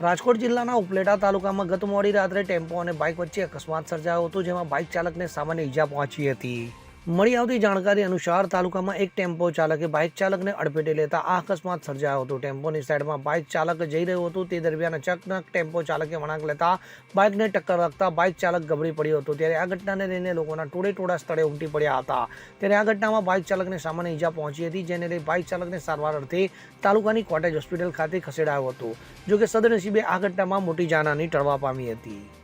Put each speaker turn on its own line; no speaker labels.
રાજકોટ જિલ્લાના ઉપલેટા તાલુકામાં ગત મોડી રાત્રે ટેમ્પો અને બાઇક વચ્ચે અકસ્માત સર્જાયો હતો, જેમાં બાઇક ચાલકને સામાન્ય ઈજા પહોંચી હતી. મળી આવતી જાણકારી અનુસાર તાલુકામાં એક ટેમ્પો ચાલકે બાઇક ચાલકને અડફેટે લેતા આ અકસ્માત સર્જાયો હતો. ટેમ્પોની સાઈડમાં બાઇક ચાલક જઈ રહ્યો હતો. તે દરમિયાન અચાનક ટેમ્પો ચાલકે વળાંક લેતા બાઇકને ટક્કર રાખતા બાઇક ચાલક ગબડી પડ્યો હતો. ત્યારે આ ઘટનાને લઈને લોકોના ટોળે ટોળા સ્થળે ઉમટી પડ્યા હતા. ત્યારે આ ઘટનામાં બાઇક ચાલકને સામાન્ય ઈજા પહોંચી હતી, જેને લઈ બાઇક ચાલકને સારવાર અર્થે તાલુકાની કોટેજ હોસ્પિટલ ખાતે ખસેડાયો હતો. જોકે સદનસીબે આ ઘટનામાં મોટી જાનહાની ટળવા પામી હતી.